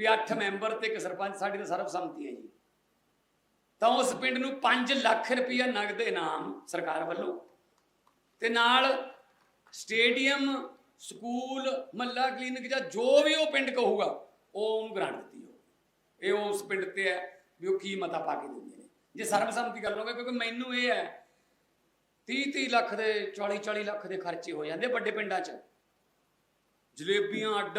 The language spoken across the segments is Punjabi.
ਵੀ 8 ਮੈਂਬਰ ਤੇ ਇੱਕ ਸਰਪੰਚ ਸਾਡੀ ਤਾਂ ਸਰਬਸੰਮਤੀ ਹੈ ਜੀ। ਤਾਂ ਉਸ ਪਿੰਡ ਨੂੰ 5 ਲੱਖ ਰੁਪਇਆ ਨਗਦ ਇਨਾਮ ਸਰਕਾਰ ਵੱਲੋਂ ਤੇ ਨਾਲ ਸਟੇਡੀਅਮ, ਸਕੂਲ, ਮੱਲਾ ਕਲੀਨਿਕ ਜਾਂ ਜੋ ਵੀ ਉਹ ਪਿੰਡ ਕਹੂਗਾ, ਉਹ ਉਹਨੂੰ ਗ੍ਰਾਂਟ ਦਿੱਤੀ ਹੋ ਇਹ ਉਸ ਪਿੰਡ ਤੇ ਹੈ ਵੀ ਉਹ ਕੀ ਮਤਾ ਪਾ ਕੇ ਦਿੰਦੇ ਨੇ। ਜੇ ਸਰਬਸੰਮਤੀ ਗੱਲ ਹੋਵੇ ਕਿਉਂਕਿ ਮੈਨੂੰ ਇਹ ਹੈ 30 30 ਲੱਖ ਦੇ 40 40 ਲੱਖ ਦੇ ਖਰਚੇ ਹੋ ਜਾਂਦੇ ਵੱਡੇ ਪਿੰਡਾਂ 'ਚ। ਜਲੇਬੀਆਂ ਅੱਡ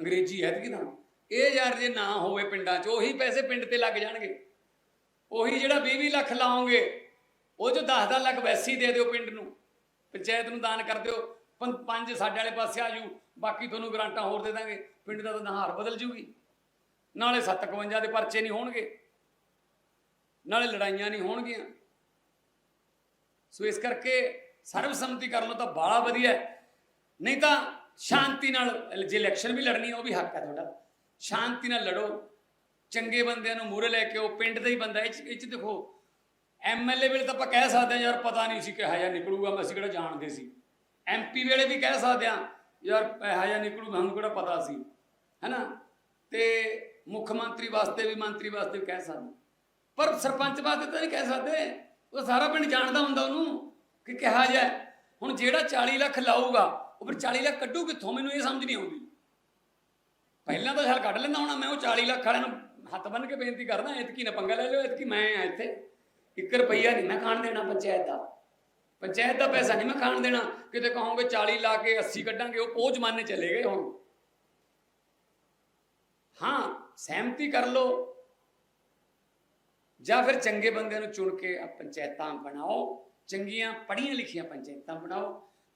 ਅੰਗਰੇਜ਼ੀ ਐਤਕੀ ਤਾਂ ਇਹ ਯਾਰ ਜੇ ਨਾ ਹੋਵੇ ਪਿੰਡਾਂ 'ਚ, ਉਹੀ ਪੈਸੇ ਪਿੰਡ ਤੇ ਲੱਗ ਜਾਣਗੇ। ਉਹੀ ਜਿਹੜਾ 20 20 ਲੱਖ ਲਾਓਗੇ, ਉਹ ਚੋਂ 10 10 ਲੱਖ ਵੈਸੀ ਦੇ ਦਿਓ ਪਿੰਡ ਨੂੰ। ਪੰਚਾਇਤ ਨੂੰ ਦਾਨ ਕਰ ਦਿਓ। ਪੰ- ਪੰਜ ਸਾਡੇ ਵਾਲੇ ਪਾਸੇ ਆ ਜੂ ਬਾਕੀ ਤੁਹਾਨੂੰ ਗਰਾਂਟਾਂ ਹੋਰ ਦੇ ਦਾਂਗੇ। ਪਿੰਡ ਦਾ ਤਾਂ ਨਹਾਰ ਬਦਲ ਜੂਗੀ। ਨਾਲੇ 751 ਦੇ ਪਰਚੇ ਨਹੀਂ ਹੋਣਗੇ। ਨਾਲੇ ਲੜਾਈਆਂ ਨਹੀਂ ਹੋਣਗੀਆਂ। ਸੋ ਇਸ ਕਰਕੇ ਸਰਬਸੰਮਤੀ ਕਰ ਲਓ ਤਾਂ ਬਾਲਾ ਵਧੀਆ ਨਹੀਂ ਤਾਂ ਸ਼ਾਂਤੀ ਨਾਲ, ਜੇ ਇਲੈਕਸ਼ਨ ਵੀ ਲੜਨੀ ਹੈ ਉਹ ਵੀ ਹੱਕ ਹੈ ਤੁਹਾਡਾ। ਸ਼ਾਂਤੀ ਨਾਲ ਲੜੋ। ਚੰਗੇ ਬੰਦਿਆਂ ਨੂੰ ਮੂਹਰੇ ਲੈ ਕੇ ਉਹ ਪਿੰਡ ਦਾ ਹੀ ਬੰਦਾ, ਇਹ 'ਚ- ਇਹ ਚ ਦੇਖੋ ਐਮਐਲਏ ਵੇਲੇ ਤਾਂ ਆਪਾਂ ਕਹਿ ਸਕਦੇ ਹਾਂ, ਯਾਰ ਪਤਾ ਨਹੀਂ ਸੀ ਕਿਹਾ ਜਿਹਾ ਨਿਕਲੂਗਾ, ਮੈਂ ਅਸੀਂ ਕਿਹੜਾ ਜਾਣਦੇ ਸੀ। ਐਮਪੀ ਵੇਲੇ ਵੀ ਕਹਿ ਸਕਦੇ ਹਾਂ, ਯਾਰ ਇਹੋ ਜਿਹਾ ਨਿਕਲੂ ਸਾਨੂੰ ਕਿਹੜਾ ਪਤਾ ਸੀ। ਹੈਨਾ? ਤੇ ਮੁੱਖ ਮੰਤਰੀ ਵਾਸਤੇ ਵੀ, ਮੰਤਰੀ ਵਾਸਤੇ ਵੀ ਕਹਿ ਸਕਦੇ। ਪਰ ਸਰਪੰਚ ਵਾਸਤੇ ਤਾਂ ਨਹੀਂ ਕਹਿ ਸਕਦੇ। ਉਹ ਸਾਰਾ ਪਿੰਡ ਜਾਣਦਾ ਹੁੰਦਾ ਉਹਨੂੰ ਕਿ ਕਿਹਾ ਜਾ ਹੁਣ ਜਿਹੜਾ 40 ਲੱਖ ਲਾਊਗਾ ਉਹ ਫਿਰ 40 ਲੱਖ ਕੱਢੂ ਕਿੱਥੋਂ? ਮੈਨੂੰ ਇਹ ਸਮਝ ਨਹੀਂ ਆਉਂਦੀ। ਪਹਿਲਾਂ ਤਾਂ ਛਾਲ ਕੱਢ ਲੈਂਦਾ ਹੁਣ, ਮੈਂ ਉਹ 40 ਲੱਖ ਵਾਲਿਆਂ ਨੂੰ ਹੱਥ ਬੰਨ ਕੇ ਬੇਨਤੀ ਕਰਦਾ, ਐਤਕੀ ਨਾ ਪੰਗਾ ਲੈ ਲਿਓ, ਐਤਕੀ ਮੈਂ ਆ ਇੱਥੇ। 1 ਰੁਪਈਆ ਨਹੀਂ ਮੈਂ ਖਾਣ ਦੇਣਾ ਪੰਚਾਇਤ ਦਾ। ਪੰਚਾਇਤ ਦਾ ਪੈਸਾ ਨਹੀਂ ਮੈਂ ਖਾਣ ਦੇਣਾ। ਕਿਤੇ ਕਹੋਗੇ 40 ਲਾ ਕੇ 80 ਕੱਢਾਂਗੇ, ਉਹ ਉਹ ਜ਼ਮਾਨੇ ਚਲੇ ਗਏ ਹੁਣ। ਹਾਂ, ਸਹਿਮਤੀ ਕਰ ਲਓ। ਜਾਂ ਫਿਰ ਚੰਗੇ ਬੰਦਿਆਂ ਨੂੰ ਚੁਣ ਕੇ ਆ ਪੰਚਾਇਤਾਂ ਬਣਾਓ, ਚੰਗੀਆਂ ਪੜ੍ਹੀਆਂ ਲਿਖੀਆਂ ਪੰਚਾਇਤਾਂ ਬਣਾਓ।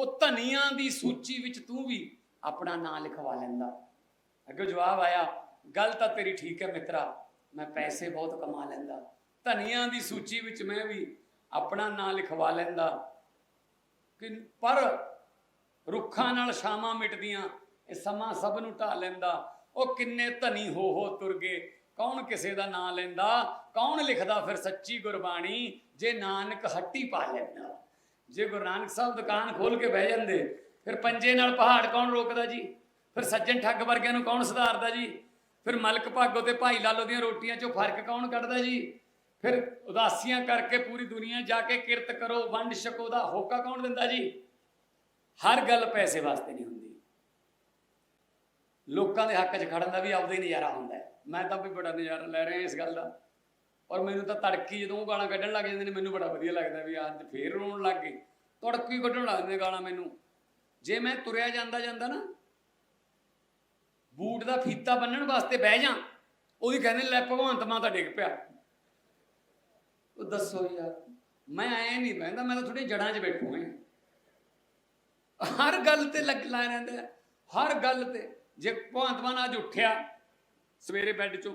ਉਹ ਧਨੀਆਂ ਦੀ ਸੂਚੀ ਵਿੱਚ ਤੂੰ ਵੀ ਆਪਣਾ ਨਾਂ ਲਿਖਵਾ ਲੈਂਦਾ। ਅੱਗੇ ਜਵਾਬ ਆਇਆ, ਗੱਲ ਤਾਂ ਤੇਰੀ ਠੀਕ ਹੈ ਮਿੱਤਰਾ, ਮੈਂ ਪੈਸੇ ਬਹੁਤ ਕਮਾ ਲੈਂਦਾ। ਧਨੀਆਂ ਦੀ ਸੂਚੀ ਵਿੱਚ ਮੈਂ ਵੀ ਆਪਣਾ ਨਾਂ ਲਿਖਵਾ ਲੈਂਦਾ। ਕਿ ਪਰ ਰੁੱਖਾਂ ਨਾਲ ਛਾਵਾਂ ਮਿਟਦੀਆਂ, ਇਹ ਸਮਾਂ ਸਭ ਨੂੰ ਢਾ ਲੈਂਦਾ। ਉਹ ਕਿੰਨੇ ਧਨੀ ਹੋ ਹੋ ਤੁਰ ਗਏ, ਕੌਣ ਕਿਸੇ ਦਾ ਨਾਂ ਲੈਂਦਾ? ਕੌਣ ਲਿਖਦਾ ਫਿਰ ਸੱਚੀ ਗੁਰਬਾਣੀ? ਜੇ ਨਾਨਕ ਹੱਟੀ ਪਾ ਲੈਂਦਾ। ਜੇ ਗੁਰੂ ਨਾਨਕ ਸਾਹਿਬ ਦੁਕਾਨ ਖੋਲ ਕੇ ਬਹਿ ਜਾਂਦੇ, ਫਿਰ ਪੰਜੇ ਨਾਲ ਪਹਾੜ ਕੌਣ ਰੋਕਦਾ ਜੀ? ਫਿਰ ਸੱਜਣ ਠੱਗ ਵਰਗਿਆਂ ਨੂੰ ਕੌਣ ਸੁਧਾਰਦਾ ਜੀ? ਫਿਰ ਮਲਕ ਭਾਗੋ ਤੇ ਭਾਈ ਲਾਲੋ ਦੀਆਂ ਰੋਟੀਆਂ ਚੋਂ ਫ਼ਰਕ ਕੌਣ ਕੱਢਦਾ ਜੀ? ਫਿਰ ਉਦਾਸੀਆਂ ਕਰਕੇ ਪੂਰੀ ਦੁਨੀਆ ਜਾ ਕੇ ਕਿਰਤ ਕਰੋ, ਵੰਡ ਛਕੋ ਦਾ ਹੋਕਾ ਕੌਣ ਦਿੰਦਾ ਜੀ? ਹਰ ਗੱਲ ਪੈਸੇ ਵਾਸਤੇ ਨਹੀਂ ਹੁੰਦੀ। ਲੋਕਾਂ ਦੇ ਹੱਕ 'ਚ ਖੜਨ ਦਾ ਵੀ ਆਪਦਾ ਹੀ ਨਜ਼ਾਰਾ ਹੁੰਦਾ ਮੈਂ ਤਾਂ ਵੀ ਬੜਾ ਨਜ਼ਾਰਾ ਲੈ ਰਿਹਾ ਇਸ ਗੱਲ ਦਾ। ਔਰ ਮੈਨੂੰ ਤਾਂ ਤੜਕੀ ਜਦੋਂ ਉਹ ਗਾਲਾਂ ਕੱਢਣ ਲੱਗ ਜਾਂਦੇ ਨੇ, ਮੈਨੂੰ ਬੜਾ ਵਧੀਆ ਲੱਗਦਾ ਵੀ ਅੱਜ ਫੇਰ ਰੋਣ ਲੱਗ ਗਏ ਤੜਕੀ ਕੱਢਣ ਲੱਗ ਜਾਂਦੇ ਗਾਲਾਂ ਮੈਨੂੰ। ਜੇ ਮੈਂ ਤੁਰਿਆ ਜਾਂਦਾ ਜਾਂਦਾ ਨਾ, ਬੂਟ ਦਾ ਫੀਤਾ ਬੰਨਣ ਵਾਸਤੇ ਬਹਿ ਜਾ ਉਹਦੀ ਕਹਿੰਦੇ ਲੈ ਭਗਵੰਤ ਮਾਂ ਤਾਂ ਡਿੱਗ ਪਿਆ। ਉਹ ਦੱਸੋ ਯਾਰ, ਮੈਂ ਐ ਨਹੀਂ ਬਹਿੰਦਾ, ਮੈਂ ਤਾਂ ਥੋੜੀ ਜੜਾਂ 'ਚ ਬੈਠੂ ਹਾਂ ਹਰ ਗੱਲ ਤੇ ਲੱਗ ਲਾ ਰਹਿੰਦਾ ਹੈ। ਹਰ ਗੱਲ ਤੇ। ਜੇ ਭਗਵੰਤ ਮਾਨ ਅੱਜ ਉੱਠਿਆ ਸਵੇਰੇ ਬੈੱਡ 'ਚੋਂ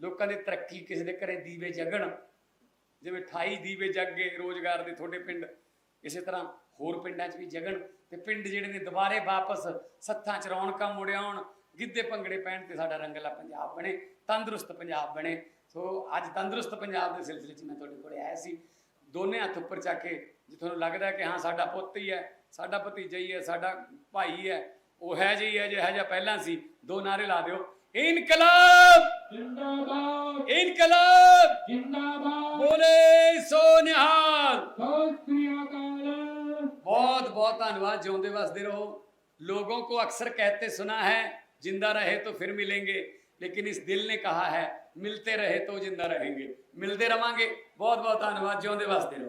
ਲੋਕਾਂ ਦੀ ਤਰੱਕੀ ਕਿਸੇ ਦੇ ਘਰੇ ਦੀਵੇ ਜਗਣ, ਜਿਵੇਂ 28 ਦੀਵੇ ਜਗ ਗਏ ਰੋਜ਼ਗਾਰ ਦੇ ਤੁਹਾਡੇ ਪਿੰਡ, ਇਸੇ ਤਰ੍ਹਾਂ ਹੋਰ ਪਿੰਡਾਂ 'ਚ ਵੀ ਜਗਣ ਤੇ ਪਿੰਡ ਜਿਹੜੇ ਨੇ ਦੁਬਾਰੇ ਵਾਪਸ ਸੱਥਾਂ 'ਚ ਰੌਣਕਾਂ ਮੁੜ ਆਉਣ, ਗਿੱਧੇ ਭੰਗੜੇ ਪੈਣ ਤੇ ਸਾਡਾ ਰੰਗਲਾ ਪੰਜਾਬ ਬਣੇ, ਤੰਦਰੁਸਤ ਪੰਜਾਬ ਬਣੇ। ਸੋ ਅੱਜ ਤੰਦਰੁਸਤ ਪੰਜਾਬ ਦੇ ਸਿਲਸਿਲੇ 'ਚ ਮੈਂ ਤੁਹਾਡੇ ਕੋਲੇ ਆਇਆ ਸੀ। ਦੋਨੇ ਹੱਥ ਉੱਪਰ ਚੱਕ ਕੇ ਜੇ ਤੁਹਾਨੂੰ ਲੱਗਦਾ ਕਿ ਹਾਂ ਸਾਡਾ ਪੁੱਤ ਹੀ ਹੈ, ਸਾਡਾ ਭਤੀਜਾ ਹੀ ਹੈ, ਸਾਡਾ ਭਾਈ ਹੈ, ਉਹ ਹੈ ਜੀ ਹੈ ਜੇ ਜਿਹੜਾ ਜਿਹਾ ਪਹਿਲਾਂ ਸੀ, ਦੋ ਨਾਰੇ ਲਾ ਦਿਓ। ਇਨਕਲਾਬ! इनकलाब। जिंदाबाद। बोले सो निहाल। बहुत बहुत धन्यवाद जिंदे बसते रहो। लोगों को अक्सर कहते सुना है ज़िंदा रहे तो फिर मिलेंगे। लेकिन इस दिल ने कहा है मिलते रहे तो ज़िंदा रहेंगे। मिलते रहेंगे बहुत बहुत धन्यवाद जिंदे वास्ते रहो।